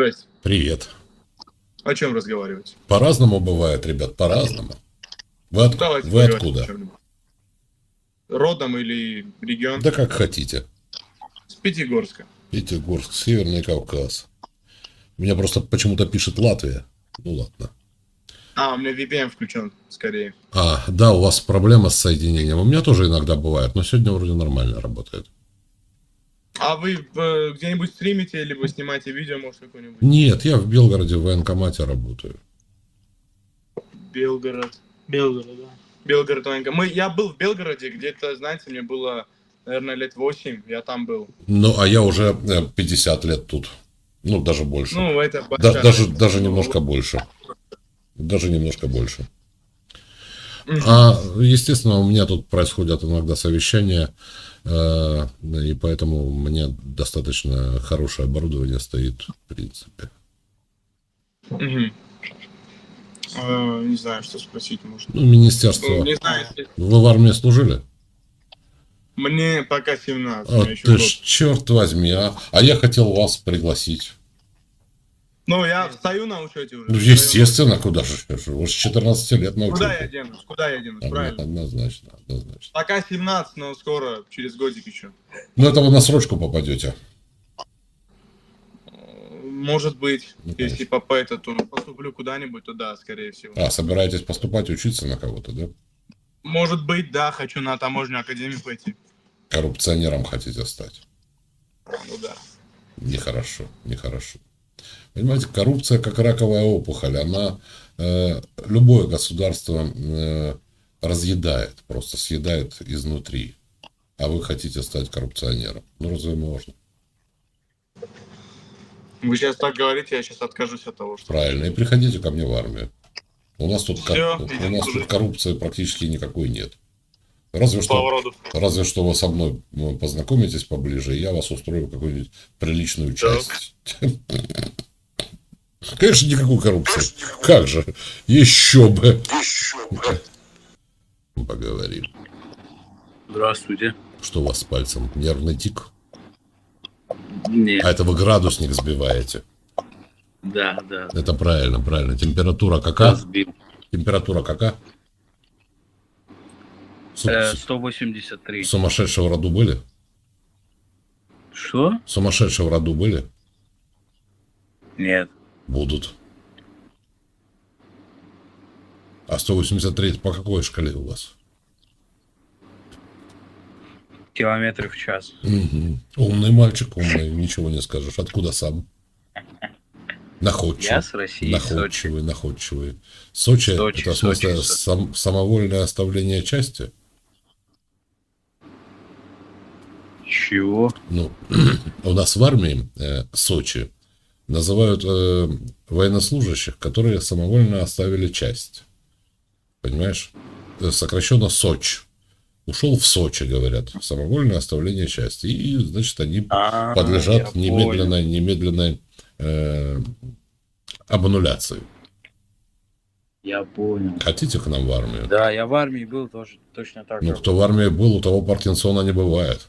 Здрасте. Привет. О чем разговаривать? По-разному бывает, ребят, по-разному. Вы, от- Давайте вы откуда? Родом или регион? Да как хотите. С Пятигорска. Пятигорск, Северный Кавказ. Меня просто почему-то пишет Латвия. Ну ладно. А, у меня VPN включен, скорее. А, да, у вас проблема с соединением. У меня тоже иногда бывает, но сегодня вроде нормально работает. А вы э, где-нибудь стримите, либо снимаете видео, может, какое-нибудь? Нет, я в Белгороде в военкомате работаю. Белгород. Белгород, да. Белгород, военкомат. Мы, я был в Белгороде, где-то, знаете, мне было, наверное, лет 8, я там был. Ну, а я уже э, 50 лет тут. Ну, даже больше. Ну, это Да- даже, даже немножко больше. Даже немножко больше. А, естественно, у меня тут происходят иногда совещания, э, и поэтому у меня достаточно хорошее оборудование стоит, в принципе. Э, не знаю, что спросить можно. Ну, министерство. Ну, не знаю, если- Вы в армии служили? Мне пока 17, у А, ты ж, черт возьми, а. А я хотел вас пригласить. Ну, я стою на учете уже. Ну, естественно, куда же? Вы с 14 лет на Куда я учете. денусь? Куда я денусь, Одно- правильно? Однозначно, однозначно. Пока 17, но скоро, через годик еще. Ну, это вы на срочку попадете. Может быть, Ну, если по это, то поступлю куда-нибудь, то да, скорее всего. А, собираетесь поступать, учиться на кого-то, да? Может быть, да, хочу на таможенную академию пойти. Коррупционером хотите стать. Ну да. Нехорошо, нехорошо. Понимаете, коррупция как раковая опухоль, она э, любое государство э, разъедает, просто съедает изнутри. А вы хотите стать коррупционером. Ну, разве можно? Вы сейчас так говорите, я сейчас откажусь от того, что... Правильно. И приходите ко мне в армию. У нас тут, кор- Всё, у нас тут коррупции практически никакой нет. Разве что, Повороду. разве что вы со мной ну, познакомитесь поближе, и я вас устрою какую-нибудь приличную часть. Конечно, никакой коррупции. Как же? Еще бы. Поговорим. Здравствуйте. Что у вас с пальцем? Нервный тик? Нет. А это вы градусник сбиваете. Да, да. Это правильно, правильно. Температура какая? Сбил. Температура какая? Э, су- 183. Сумасшедшие в роду были? Что? Сумасшедшие в роду были? Нет. Будут. А 183 по какой шкале у вас? Километры в час. Мгм. Умный мальчик, умный, ничего не скажешь. Откуда сам? Находчивый. Я с России, Сочи. Находчивый, находчивый. Сочи, Сочи, это в смысле Сочи. сам- самовольное оставление части? Чего? Ну, у нас в армии э, Сочи называют э, военнослужащих, которые самовольно оставили часть. Понимаешь? Э, Сокращенно Соч. Ушел в Сочи, говорят. Самовольное оставление части. И, значит, они А, подлежат немедленной, немедленной э, обнуляции. Я понял. Хотите к нам в армию? Да, я в армии был тоже точно так Ну, же. кто в армии был, у того Паркинсона не бывает.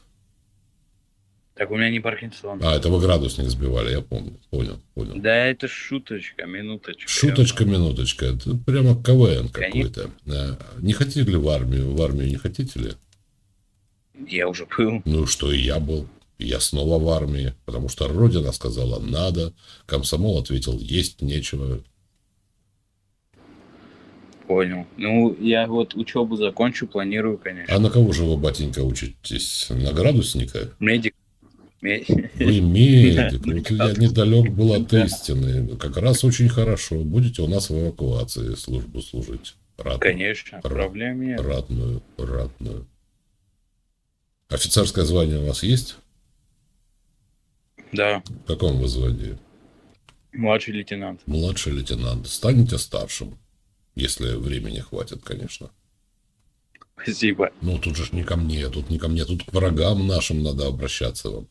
Так у меня не Паркинсон. А, это вы градусник сбивали, я помню. Понял, понял. Да это шуточка, минуточка. Шуточка, минуточка. Это прямо КВН какой-то. А, Не хотите ли в армию? В армию не хотите ли? Я уже был. Ну, что и я был. И Я снова в армии, потому что Родина сказала «надо», комсомол ответил «есть нечего». Понял. Ну, я вот учебу закончу, планирую, конечно. А на кого же вы, батенька, учитесь? На градусника? Медик. Вы медик. Вот я недалек был от истины. Как раз очень хорошо. Будете у нас в эвакуации службу служить. Рад. Конечно, проблем нет. Ратную, ратную. Офицерское звание у вас есть? Да, В каком вы звании? младший лейтенант. Младший лейтенант. Станете старшим. Если времени хватит, конечно. Спасибо. Ну, тут же не ко мне, тут не ко мне, тут к врагам нашим надо обращаться вам.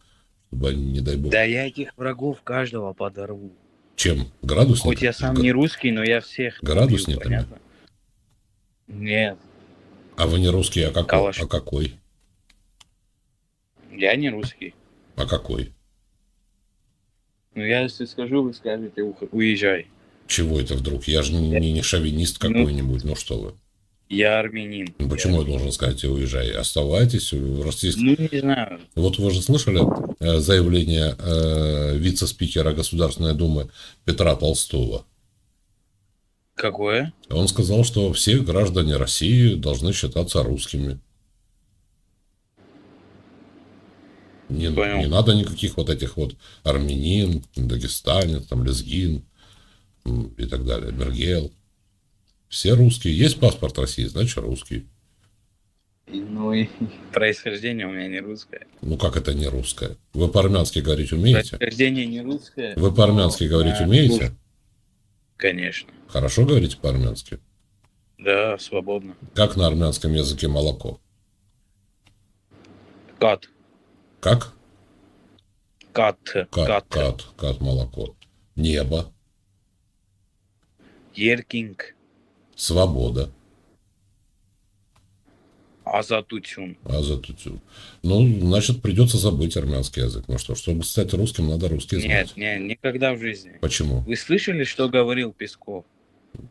Чтобы они, не дай бог, Да я этих врагов каждого подорву. чем? Градусниками? Хоть я сам не русский, но я всех Градусниками? понятно? Нет, А вы не русский, а какой? Калаш. А какой? я не русский. А какой? Ну я если скажу, вы скажете, «Ух- уезжай. Чего это вдруг? Я же не, не- шовинист Ну. какой-нибудь. Ну что вы? Я армянин. Ну, Почему я должен сказать, уезжай? Оставайтесь в российском... Ну, не знаю. Вот вы же слышали заявление э, вице-спикера Государственной Думы Петра Толстого? Какое? Он сказал, что все граждане России должны считаться русскими. Не, Понял. не надо никаких вот этих вот армянин, дагестанец, там, лезгин и так далее, мергел. Все русские. Есть паспорт России, значит русский. Ну и происхождение у меня не русское. Ну как это не русское? Вы по-армянски говорить умеете? Происхождение не русское. Вы по-армянски но, говорить а, умеете? ну, Конечно. Хорошо говорите по-армянски? Да, свободно. Как на армянском языке молоко? Кат. Как? Кат. Кат, Кат. кат, кат, молоко. Небо, Еркинг. свобода, Азатутюн. азатутю. Ну, значит, придется забыть армянский язык. Ну что, чтобы стать русским, надо русский знать. Нет, нет, никогда в жизни. Почему? Вы слышали, что говорил Песков?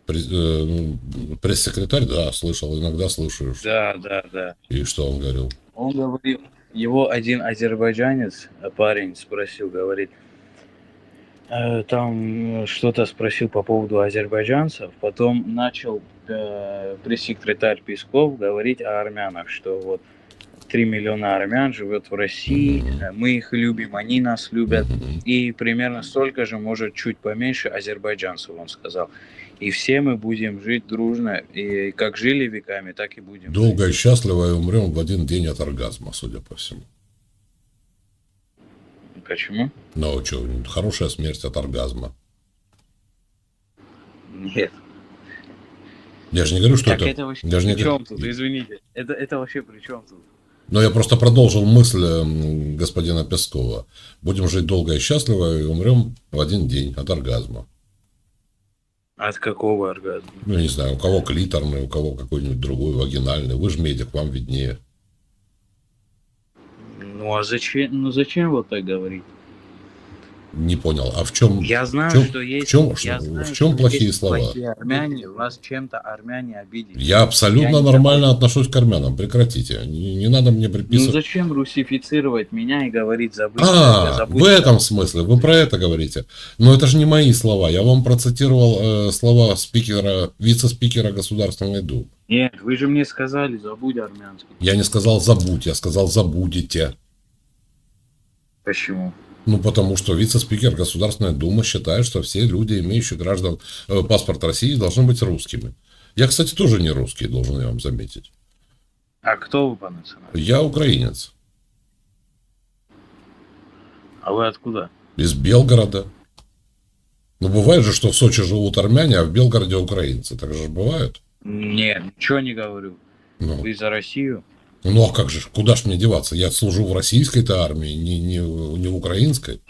Э, ну, Пресс-секретарь, да, слышал, иногда слушаю. Да, да, да. И что он говорил? Он говорил, его один азербайджанец, парень, спросил, говорит, там э, что-то спросил по поводу азербайджанцев, потом начал э, пресс-секретарь Песков говорить о армянах, что вот 3 миллиона армян живет в России, э, мы их любим, они нас любят, и примерно столько же, может, чуть поменьше азербайджанцев, он сказал. И все мы будем жить дружно, и как жили веками, так и будем. Долго и жить. счастливо и умрем в один день от оргазма, судя по всему. Почему? Ну, что, хорошая смерть от оргазма. Нет. Я же не говорю, что так это... это вообще я же не при чем тут? Извините. Это, это вообще при чем тут? Но я просто продолжил мысль м, господина Пескова. Будем жить долго и счастливо и умрем в один день от оргазма. От какого оргазма? Ну, не знаю, у кого клиторный, у кого какой-нибудь другой вагинальный. Вы же медик, вам виднее. Ну а зачем, ну зачем вот так говорить? Не понял. А в чем... Я знаю, в чем- что есть. в чем- я в знаю, чем что плохие есть слова? Плохие армяне, вас чем-то армяне обидели. Я абсолютно Я не нормально отношусь к армянам. Прекратите. Не, не надо мне Ну приписывать. зачем русифицировать меня и говорить забыть? А, в этом смысле, вы про это говорите. Но это же не мои слова. Я вам процитировал э, слова спикера, вице-спикера Государственной Думы. Нет, вы же мне сказали, забудь армянский. Я не сказал забудь, я сказал забудете. Почему? Ну, потому что вице-спикер Государственной Думы считает, что все люди, имеющие граждан э, паспорт России, должны быть русскими. Я, кстати, тоже не русский, должен я вам заметить. А кто вы по национальности? Я украинец. А вы откуда? Из Белгорода. Ну, бывает же, что в Сочи живут армяне, а в Белгороде украинцы. Так же бывает. Нет, ничего не говорю. Ну, Вы за Россию? Ну а как же, куда ж мне деваться? Я служу в российской-то армии, не, не, не в украинской.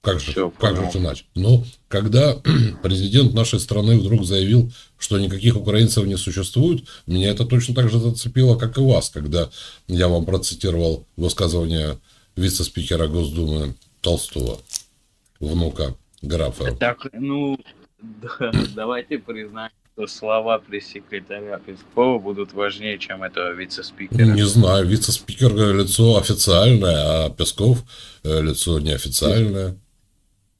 Как же, Всё, как же понял. это иначе? Но когда президент нашей страны вдруг заявил, что никаких украинцев не существует, меня это точно так же зацепило, как и вас, когда я вам процитировал высказывание вице-спикера Госдумы Толстого, внука графа. Так, ну, да, давайте признаем, что слова пресс-секретаря Пескова будут важнее, чем этого вице-спикера. Не знаю, вице-спикер лицо официальное, а Песков лицо неофициальное.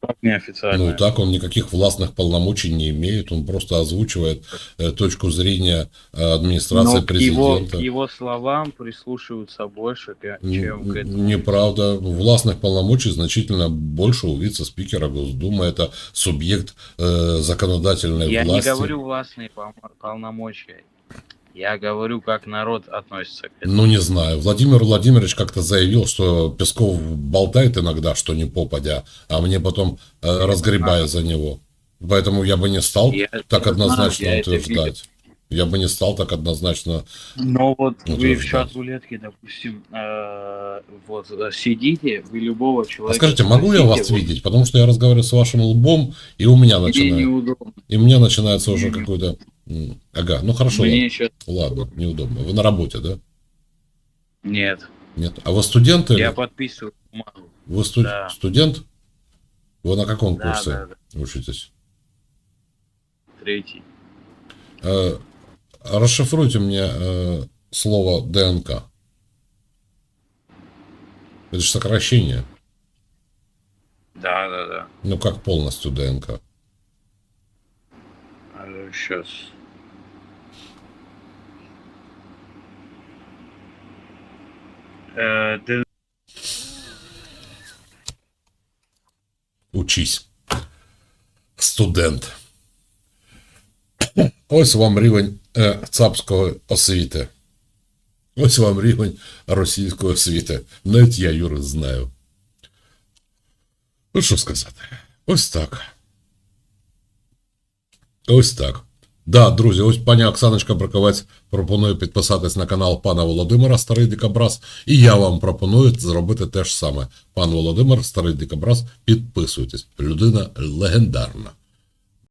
Как неофициально. Ну так он никаких властных полномочий не имеет, он просто озвучивает э, точку зрения э, администрации Но к его, президента. к его словам прислушиваются больше, чем к этому. Неправда. Властных полномочий значительно больше у вице-спикера Госдумы. Это субъект э, законодательной Я власти. не говорю властные пол- полномочия. Я говорю, как народ относится к этому. Ну, не знаю. Владимир Владимирович как-то заявил, что Песков болтает иногда, что не попадя, а мне потом э, разгребая за него. Поэтому я бы не стал Я так однозначно знаю, утверждать. Я бы не стал так однозначно. Но вот Ну, вы то в чат рулетки, допустим, э, вот сидите, вы любого А человека... скажите, могу я вас вот, видеть? Потому что я разговариваю с вашим лбом, и у меня Мне начинает. неудобно. И у меня начинается уже какой-то... Ага, ну хорошо, Мне сейчас... ладно, неудобно. Вы на работе, да? Нет, Нет. А вы студент или? я подписываю бумагу. Вы сту- Да. студент? Вы на каком Да, курсе да, да. учитесь? Третий. Э, расшифруйте мне э, слово ДНК. Это же сокращение. Да, да, да. Ну как полностью ДНК? Сейчас. Д- Учись. Студент. Ось вам рівень е, цапської освіти. Ось вам рівень російської освіти. Навіть я юрист знаю. Ну що сказати? Ось так. Ось так. Да, друзі, ось пані Оксаночка Браковець пропонує підписатись на канал пана Володимира Старий Дикобраз. І я вам пропоную зробити те ж саме. Пан Володимир, Старий Дикобраз, підписуйтесь. Людина легендарна.